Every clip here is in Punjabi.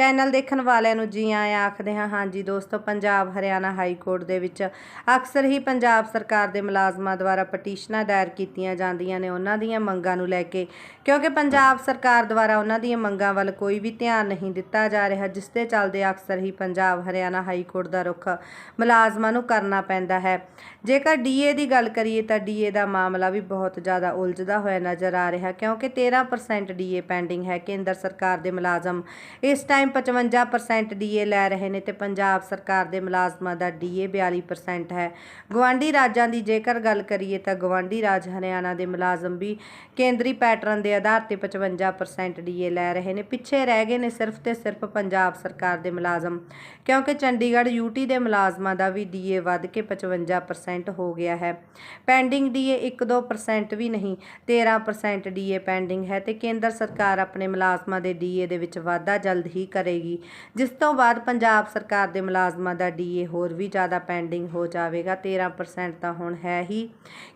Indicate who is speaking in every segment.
Speaker 1: ਚੈਨਲ ਦੇਖਣ ਵਾਲਿਆਂ ਨੂੰ ਜੀ ਆਇਆਂ ਆਖਦੇ ਹਾਂ, ਹਾਂਜੀ ਦੋਸਤੋ, ਪੰਜਾਬ, ਹਰਿਆਣਾ ਹਾਈ ਕੋਰਟ ਦੇ ਵਿੱਚ ਅਕਸਰ ਹੀ ਪੰਜਾਬ ਸਰਕਾਰ ਦੇ ਮੁਲਾਜ਼ਮਾਂ ਦੁਆਰਾ ਪਟੀਸ਼ਨਾਂ ਦਾਇਰ ਕੀਤੀਆਂ ਜਾਂਦੀਆਂ ਨੇ, ਉਹਨਾਂ ਦੀਆਂ ਮੰਗਾਂ ਨੂੰ ਲੈ ਕੇ। ਕਿਉਂਕਿ ਪੰਜਾਬ ਸਰਕਾਰ ਦੁਆਰਾ ਉਹਨਾਂ ਦੀਆਂ ਮੰਗਾਂ ਵੱਲ ਕੋਈ ਵੀ ਧਿਆਨ ਨਹੀਂ ਦਿੱਤਾ ਜਾ ਰਿਹਾ, ਜਿਸ ਦੇ ਚੱਲਦੇ ਅਕਸਰ ਹੀ ਪੰਜਾਬ, ਹਰਿਆਣਾ ਹਾਈ ਕੋਰਟ ਦਾ ਰੁਖ ਮੁਲਾਜ਼ਮਾਂ ਨੂੰ ਕਰਨਾ ਪੈਂਦਾ ਹੈ। ਜੇਕਰ ਡੀਏ ਦੀ ਗੱਲ ਕਰੀਏ ਤਾਂ ਡੀਏ ਦਾ ਮਾਮਲਾ ਵੀ ਬਹੁਤ ਜ਼ਿਆਦਾ ਉਲਝਦਾ ਹੋਇਆ ਨਜ਼ਰ ਆ ਰਿਹਾ, ਕਿਉਂਕਿ 13% ਡੀਏ ਪੈਂਡਿੰਗ ਹੈ। ਕੇਂਦਰ ਸਰਕਾਰ ਦੇ ਮੁਲਾਜ਼ਮ ਇਸ ਟਾਈਮ 55% ਡੀਏ ਲੈ ਰਹੇ ਨੇ ਤੇ ਪੰਜਾਬ ਸਰਕਾਰ ਦੇ ਮੁਲਾਜ਼ਮਾਂ ਦਾ ਡੀਏ 42% ਹੈ। ਗਵਾਂਡੀ ਰਾਜਾਂ ਦੀ ਜੇਕਰ ਗੱਲ ਕਰੀਏ ਤਾਂ ਗਵਾਂਡੀ ਰਾਜ ਹਰਿਆਣਾ ਦੇ ਮੁਲਾਜ਼ਮ ਵੀ ਕੇਂਦਰੀ ਪੈਟਰਨ ਦੇ ਆਧਾਰ ਤੇ 55% ਡੀਏ ਲੈ ਰਹੇ ਨੇ। ਪਿੱਛੇ ਰਹਿ ਗਏ ਨੇ ਸਿਰਫ ਤੇ ਸਿਰਫ ਪੰਜਾਬ ਸਰਕਾਰ ਦੇ ਮੁਲਾਜ਼ਮ, ਕਿਉਂਕਿ ਚੰਡੀਗੜ੍ਹ ਯੂਟੀ ਦੇ ਮੁਲਾਜ਼ਮਾਂ ਦਾ ਵੀ ਡੀਏ ਵੱਧ ਕੇ 55% ਹੋ ਗਿਆ ਹੈ। ਪੈਂਡਿੰਗ ਡੀਏ 1-2% ਵੀ ਨਹੀਂ 13% ਡੀਏ ਪੈਂਡਿੰਗ ਹੈ ਤੇ ਕੇਂਦਰ ਸਰਕਾਰ ਆਪਣੇ ਮੁਲਾਜ਼ਮਾਂ ਦੇ ਡੀਏ ਦੇ ਵਿੱਚ ਵਾਧਾ ਜਲਦ ਹੀ ਕਰੇਗੀ। ਜਿਸ ਤੋਂ ਬਾਅਦ ਪੰਜਾਬ ਸਰਕਾਰ ਦੇ ਮੁਲਾਜ਼ਮਾਂ ਦਾ ਡੀਏ ਹੋਰ ਵੀ ਜ਼ਿਆਦਾ ਪੈਂਡਿੰਗ ਹੋ ਜਾਵੇਗਾ। 13% ਤਾਂ ਹੁਣ ਹੈ ਹੀ,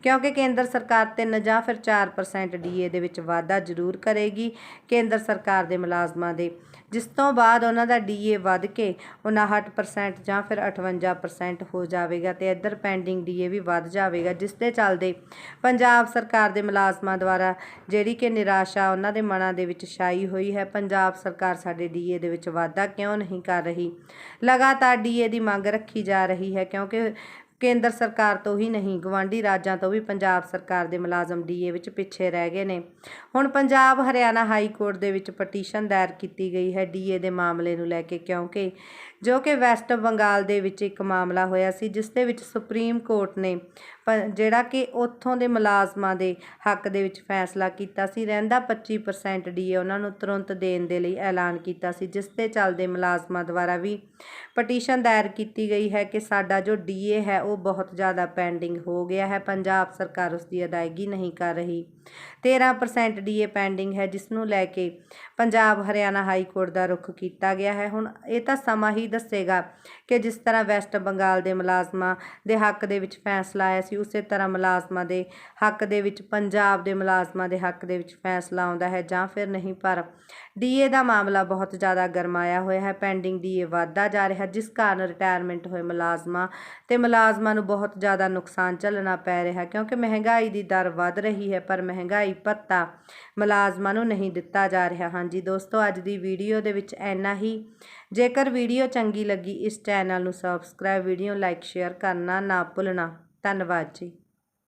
Speaker 1: ਕਿਉਂਕਿ ਕੇਂਦਰ ਸਰਕਾਰ 3 ਜਾਂ ਫਿਰ 4% ਡੀਏ ਦੇ ਵਿੱਚ ਵਾਧਾ ਜ਼ਰੂਰ ਕਰੇਗੀ ਕੇਂਦਰ ਸਰਕਾਰ ਦੇ ਮੁਲਾਜ਼ਮਾਂ ਦੇ। ਜਿਸ ਤੋਂ ਬਾਅਦ ਉਹਨਾਂ ਦਾ ਡੀਏ ਵੱਧ ਕੇ 59% ਜਾਂ ਫਿਰ 58% ਹੋ ਜਾਵੇਗਾ ਤੇ ਇੱਧਰ ਪੈਂਡਿੰਗ ਡੀਏ ਵੀ ਵੱਧ ਜਾਵੇਗਾ, ਜਿਸ ਦੇ ਚੱਲਦੇ ਪੰਜਾਬ ਸਰਕਾਰ ਦੇ ਮੁਲਾਜ਼ਮਾਂ ਦੁਆਰਾ ਜਿਹੜੀ ਕਿ ਨਿਰਾਸ਼ਾ ਉਹਨਾਂ ਦੇ ਮਨਾਂ ਦੇ ਵਿੱਚ ਛਾਈ ਹੋਈ ਹੈ। ਪੰਜਾਬ ਸਰਕਾਰ ਸਾਡੇ ਡੀਏ ਦੇ ਵਿੱਚ ਵਾਧਾ ਕਿਉਂ ਨਹੀਂ ਕਰ ਰਹੀ? ਲਗਾਤਾਰ ਡੀਏ ਦੀ ਮੰਗ ਰੱਖੀ ਜਾ ਰਹੀ ਹੈ ਕਿਉਂਕਿ ਕੇਂਦਰ ਸਰਕਾਰ ਤੋਂ ਹੀ ਨਹੀਂ ਗਵਾਂਢੀ ਰਾਜਾਂ ਤੋਂ ਵੀ ਪੰਜਾਬ ਸਰਕਾਰ ਦੇ ਮੁਲਾਜ਼ਮ ਡੀਏ ਵਿੱਚ ਪਿੱਛੇ ਰਹਿ ਗਏ ਨੇ। ਹੁਣ ਪੰਜਾਬ ਹਰਿਆਣਾ ਹਾਈ ਕੋਰਟ ਦੇ ਵਿੱਚ ਪਟੀਸ਼ਨ ਦਾਇਰ ਕੀਤੀ ਗਈ ਹੈ ਡੀਏ ਦੇ ਮਾਮਲੇ ਨੂੰ ਲੈ ਕੇ, ਕਿਉਂਕਿ ਜੋ ਕਿ ਵੈਸਟ ਬੰਗਾਲ ਦੇ ਵਿੱਚ ਇੱਕ ਮਾਮਲਾ ਹੋਇਆ ਸੀ, ਜਿਸ ਦੇ ਵਿੱਚ ਸੁਪਰੀਮ ਕੋਰਟ ਨੇ ਪ- ਜਿਹੜਾ ਕਿ ਉੱਥੋਂ ਦੇ ਮੁਲਾਜ਼ਮਾਂ ਦੇ ਹੱਕ ਦੇ ਵਿੱਚ ਫੈਸਲਾ ਕੀਤਾ ਸੀ, ਰਹਿੰਦਾ 25% ਡੀਏ ਉਹਨਾਂ ਨੂੰ ਤੁਰੰਤ ਦੇਣ ਦੇ ਲਈ ਐਲਾਨ ਕੀਤਾ ਸੀ, ਜਿਸ ਦੇ ਚੱਲਦੇ ਮੁਲਾਜ਼ਮਾਂ ਦੁਆਰਾ ਵੀ ਪਟੀਸ਼ਨ ਦਾਇਰ ਕੀਤੀ ਗਈ ਹੈ ਕਿ ਸਾਡਾ ਜੋ ਡੀਏ ਹੈ, ਉਹ ਬਹੁਤ ਜ਼ਿਆਦਾ ਪੈਂਡਿੰਗ ਹੋ ਗਿਆ ਹੈ। ਪੰਜਾਬ ਸਰਕਾਰ ਉਸ ਦੀ ਅਦਾਇਗੀ ਨਹੀਂ ਕਰ ਰਹੀ। 13% ਡੀਏ ਪੈਂਡਿੰਗ ਹੈ ਜਿਸ ਨੂੰ ਲੈ ਕੇ ਪੰਜਾਬ ਹਰਿਆਣਾ ਹਾਈ ਕੋਰਟ ਦਾ ਰੁਖ ਕੀਤਾ ਗਿਆ ਹੈ। ਹੁਣ ਇਹ ਤਾਂ ਸਮਾਂ ਹੀ ਦੱਸੇਗਾ ਕਿ ਜਿਸ ਤਰ੍ਹਾਂ ਵੈਸਟ ਬੰਗਾਲ ਦੇ ਮੁਲਾਜ਼ਮਾਂ ਦੇ ਹੱਕ ਦੇ ਵਿੱਚ ਫੈਸਲਾ ਆਇਆ ਸੀ, ਉਸੇ ਤਰ੍ਹਾਂ ਮੁਲਾਜ਼ਮਾਂ ਦੇ ਹੱਕ ਦੇ ਵਿੱਚ, ਪੰਜਾਬ ਦੇ ਮੁਲਾਜ਼ਮਾਂ ਦੇ ਹੱਕ ਦੇ ਵਿੱਚ ਫੈਸਲਾ ਆਉਂਦਾ ਹੈ ਜਾਂ ਫਿਰ ਨਹੀਂ। ਪਰ ਡੀਏ ਦਾ ਮਾਮਲਾ ਬਹੁਤ ਜ਼ਿਆਦਾ ਗਰਮਾਇਆ ਹੋਇਆ ਹੈ। ਪੈਂਡਿੰਗ ਡੀਏ ਵਧਦਾ ਜਾ ਰਿਹਾ, ਜਿਸ ਕਾਰਨ ਰਿਟਾਇਰਮੈਂਟ ਹੋਏ ਮੁਲਾਜ਼ਮਾਂ ਤੇ ਮੁਲਾਜ਼ਮ ਨੂੰ ਬਹੁਤ ਜ਼ਿਆਦਾ ਨੁਕਸਾਨ ਝੱਲਣਾ ਪੈ ਰਿਹਾ ਕਿਉਂਕਿ ਮਹਿੰਗਾਈ ਦੀ ਦਰ ਵੱਧ ਰਹੀ ਹੈ, ਪਰ ਮਹਿੰਗਾਈ ਭੱਤਾ ਮੁਲਾਜ਼ਮਾਂ ਨੂੰ ਨਹੀਂ ਦਿੱਤਾ ਜਾ ਰਿਹਾ। ਹਾਂਜੀ ਦੋਸਤੋ, ਅੱਜ ਦੀ ਵੀਡੀਓ ਦੇ ਵਿੱਚ ਇੰਨਾ ਹੀ। ਜੇਕਰ ਵੀਡੀਓ ਚੰਗੀ ਲੱਗੀ, ਇਸ ਚੈਨਲ ਨੂੰ ਸਬਸਕ੍ਰਾਈਬ ਵੀਡੀਓ ਲਾਈਕ ਸ਼ੇਅਰ ਕਰਨਾ ਨਾ ਭੁੱਲਣਾ। ਧੰਨਵਾਦ ਜੀ।